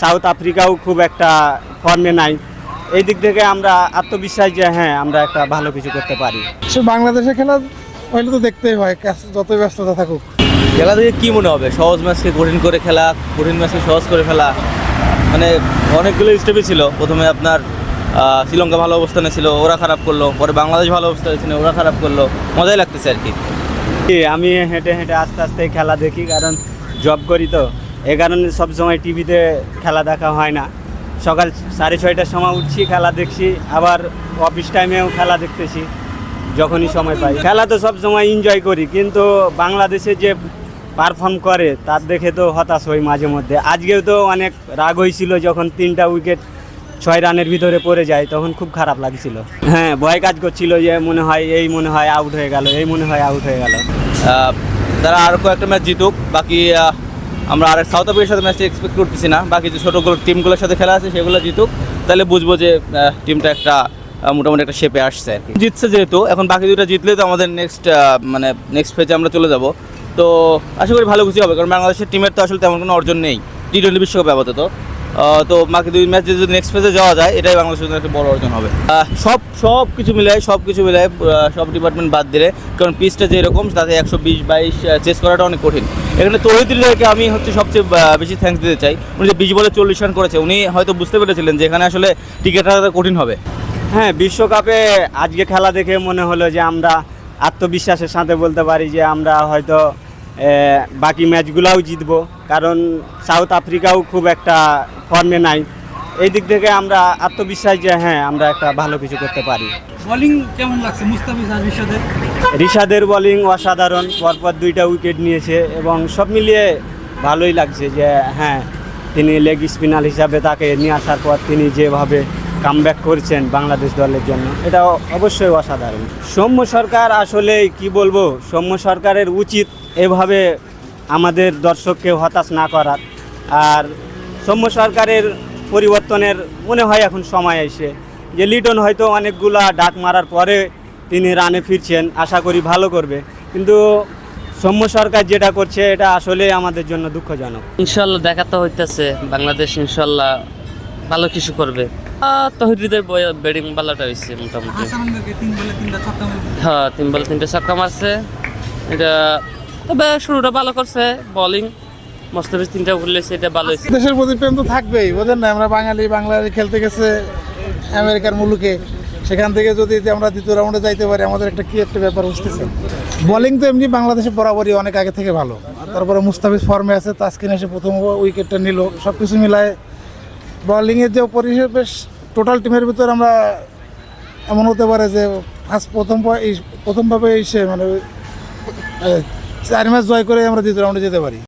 South আফ্রিকাও খুব একটা ফর্মে নাই। এই দিক থেকে আমরা আত্মবিশ্বাস যে হ্যাঁ আমরা একটা ভালো কিছু করতে পারি। সে বাংলাদেশে খেলা হইলে তো দেখতেই হয় যতই ব্যস্ততা থাকুক। খেলা থেকে কী মনে হবে? সহজ ম্যাচকে কঠিন করে খেলা কঠিন ম্যাচকে সহজ করে ফেলা। মানে অনেকগুলো স্টেপই ছিল। প্রথমে আপনার শ্রীলঙ্কা ভালো অবস্থানে ছিল ওরা খারাপ করল। পরে বাংলাদেশ ভালো অবস্থানে ছিল ওরা খারাপ করল। মজাই লাগতেছে আর কি। কি, আমি হেঁটে হেঁটে আস্তে আস্তে খেলা দেখি কারণ জব করি তো। এ কারণে সবসময় টিভিতে খেলা দেখা হয় না। সকাল সাড়ে ছয়টার সময় উঠছি, খেলা দেখছি, আবার অফিস টাইমেও খেলা দেখতেছি, যখনই সময় পাই। খেলা তো সব সময় এনজয় করি, কিন্তু বাংলাদেশে যে পারফর্ম করে, তার দেখে তো হতাশ হই মাঝে মধ্যে। আজকেও তো অনেক রাগ হয়েছিল যখন তিনটা উইকেট ছয় রানের ভিতরে পড়ে যায়, তখন খুব খারাপ লাগছিল। হ্যাঁ ভয় কাজ করছিল যে মনে হয় এই মনে হয় আউট হয়ে গেল, এই মনে হয় আউট হয়ে গেল। তারা আর কয়েকটা ম্যাচ জিতুক, বাকি আমরা আর সাউথ আফ্রিকার সাথে ম্যাচটি এক্সপেক্ট করতেছি না। বাকি যে ছোটোগুলো টিমগুলোর সাথে খেলা আছে সেগুলো জিতুক। তাহলে বুঝব যে টিমটা একটা মোটামুটি একটা শেপে আসছে আর কি। জিতছে যেহেতু, এখন বাকি দুটো জিতলে তো আমাদের নেক্সট মানে নেক্সট ফেজে আমরা চলে যাব। তো আশা করি ভালো কিছু হবে, কারণ বাংলাদেশের টিমের তো আসলে তেমন কোনো অর্জন নেই। টি টোয়েন্টি বিশ্বকাপে আপাতত। তো বাকি দুই ম্যাচ যদি নেক্সট ফেজে যাওয়া যায় এটাই বাংলাদেশের জন্য একটা বড় অর্জন হবে। সব সব কিছু মিলাই সব কিছু আহ, সব ডিপার্টমেন্ট বাদ দিলে কারণ পিচটা যেরকম তাতে একশো বিশ বাইশ চেস করাটা অনেক কঠিন। এখানে তহিদুল্লাহকে আমি হচ্ছে সবচেয়ে বেশি থ্যাঙ্কস দিতে চাই। উনি যে বিশ বলে চল্লিশ রান করেছে উনি হয়তো বুঝতে পেরেছিলেন যে এখানে আসলে টিকিট টিকিটটা কঠিন হবে। হ্যাঁ বিশ্বকাপে আজকে খেলা দেখে মনে হলো যে আমরা আত্মবিশ্বাসের সাথে বলতে পারি যে আমরা হয়তো বাকি ম্যাচগুলোও জিতবো। কারণ সাউথ আফ্রিকাও খুব একটা ফর্মে নাই। এই দিক থেকে আমরা আত্মবিশ্বাস যে হ্যাঁ আমরা একটা ভালো কিছু করতে পারি। বোলিং কেমন লাগছে মুস্তাফিজ আর রিশাদের? রিশাদের বোলিং অসাধারণ পরপর দুইটা উইকেট নিয়েছে এবং সব মিলিয়ে ভালোই লাগছে যে হ্যাঁ তিনি লেগ স্পিনার হিসাবে তাকে নিয়ে আসার পর তিনি যেভাবে কামব্যাক করছেন বাংলাদেশ দলের জন্য। এটা অবশ্যই অসাধারণ। সৌম্য সরকার আসলে কি বলব? সৌম্য সরকারের উচিত এভাবে আমাদের দর্শককে হতাশ না করার আর সৌম্য সরকারের পরিবর্তনের মনে হয় এখন সময় এসে। যে লিটন হয়তো অনেকগুলা ডাক মারার পরে তিনি রানে ফিরছেন, আশা করি ভালো করবে। কিন্তু সৌম্য সরকার যেটা করছে, এটা আসলে আমাদের জন্য দুঃখজনক। ইনশাল্লাহ দেখা তো হইতেছে। বাংলাদেশ ইনশাল্লাহ ভালো কিছু করবে। আহ, তহিদুদের ব্যাটিং ভালোটা হয়েছে মোটামুটি। হাসানকে তিন বলে তিনটা ছক্কা হ্যাঁ তিন বল তিনটে ছক্কা মারছে। এটা তবে শুরুটা ভালো করছে বোলিং মোস্তাফিজ তিনটা ঘুরলেছে এটা ভালো হয়েছে দেশের প্রতি প্রেম তো থাকবেই বোঝেন না আমরা বাঙালি বাংলাদেশ খেলতে গেছে আমেরিকার মুলুকে। সেখান থেকে যদি যে আমরা দ্বিতীয় রাউন্ডে যাইতে পারি আমাদের একটা কি একটা ব্যাপার বুঝতেছে বোলিং তো এমনি বাংলাদেশে বরাবরই অনেক আগে থেকে ভালো। তারপরে মুস্তাফিজ ফর্মে আছে তাসকিন এসে প্রথম উইকেটটা নিল সব কিছু মিলায় বোলিংয়ের যে পরিবেশ টোটাল টিমের ভিতর আমরা এমন হতে পারে যে ফার্স্ট প্রথম এই প্রথমভাবে এসে মানে চার ম্যাচ জয় করে আমরা দ্বিতীয় রাউন্ডে যেতে পারি।